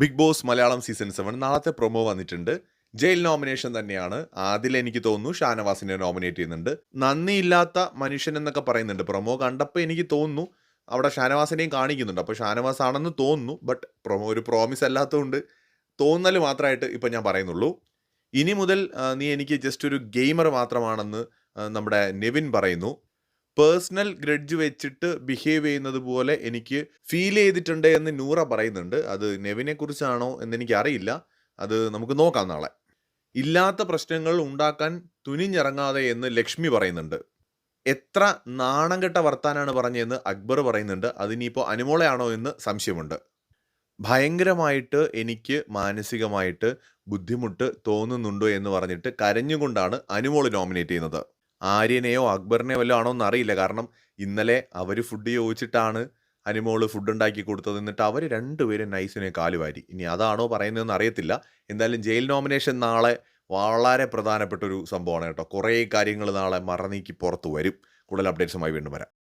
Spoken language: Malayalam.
Big Boss Malayalam season seven നാളത്തെ പ്രൊമോ വന്നിട്ടുണ്ട്. ജയിൽ നോമിനേഷൻ തന്നെയാണ്. അതിൽ എനിക്ക് തോന്നുന്നു ഷാനവാസിനെ നോമിനേറ്റ് ചെയ്യുന്നുണ്ട്. നന്ദിയില്ലാത്ത മനുഷ്യൻ എന്നൊക്കെ പറയുന്നുണ്ട്. പ്രൊമോ കണ്ടപ്പോൾ എനിക്ക് തോന്നുന്നു അവിടെ ഷാനവാസിനെയും കാണിക്കുന്നുണ്ട്. അപ്പോൾ ഷാനവാസ് ആണെന്ന് തോന്നുന്നു ബട്ട് പ്രൊമോ ഒരു പ്രോമിസ് അല്ലാത്തതുകൊണ്ട് തോന്നൽ മാത്രമായിട്ട് ഇപ്പം ഞാൻ പറയുന്നുള്ളൂ. ഇനി മുതൽ നീ എനിക്ക് ജസ്റ്റ് ഒരു ഗെയിമർ മാത്രമാണെന്ന് നമ്മുടെ നെവിൻ പറയുന്നു. പേഴ്സണൽ ഗ്രഡ്ജ് വെച്ചിട്ട് ബിഹേവ് ചെയ്യുന്നത് പോലെ എനിക്ക് ഫീൽ ചെയ്തിട്ടുണ്ട് എന്ന് നൂറ പറയുന്നുണ്ട്. അത് നെവിനെ കുറിച്ചാണോ എന്ന് എനിക്ക് അറിയില്ല അത് നമുക്ക് നോക്കാം നാളെ. ഇല്ലാത്ത പ്രശ്നങ്ങൾ ഉണ്ടാക്കാൻ തുനിഞ്ഞിറങ്ങാതെ എന്ന് ലക്ഷ്മി പറയുന്നുണ്ട്. എത്ര നാണം കെട്ട വർത്താനാണ് പറഞ്ഞതെന്ന് അക്ബർ പറയുന്നുണ്ട്. അതിനിപ്പോൾ അനുമോളയാണോ എന്ന് സംശയമുണ്ട്. ഭയങ്കരമായിട്ട് എനിക്ക് മാനസികമായിട്ട് ബുദ്ധിമുട്ട് തോന്നുന്നുണ്ടോ എന്ന് പറഞ്ഞിട്ട് കരഞ്ഞുകൊണ്ടാണ് അനുമോൾ നോമിനേറ്റ് ചെയ്യുന്നത്. ആര്യനെയോ അക്ബറിനെയോ വല്ലതും ആണോ എന്ന് അറിയില്ല കാരണം ഇന്നലെ അവർ ഫുഡ് ചോദിച്ചിട്ടാണ് അനുമോൾ ഫുഡ് ഉണ്ടാക്കി കൊടുത്തത്. എന്നിട്ട് അവർ രണ്ടുപേരും നൈസിനെ കാലുവാരി ഇനി അതാണോ പറയുന്നതെന്ന് അറിയത്തില്ല. എന്തായാലും ജയിൽ നോമിനേഷൻ നാളെ വളരെ പ്രധാനപ്പെട്ട ഒരു സംഭവമാണ് കേട്ടോ. കുറേ കാര്യങ്ങൾ നാളെ മറനീക്കി പുറത്ത് വരും. കൂടുതൽ അപ്ഡേറ്റ്സുമായി വീണ്ടും വരാം.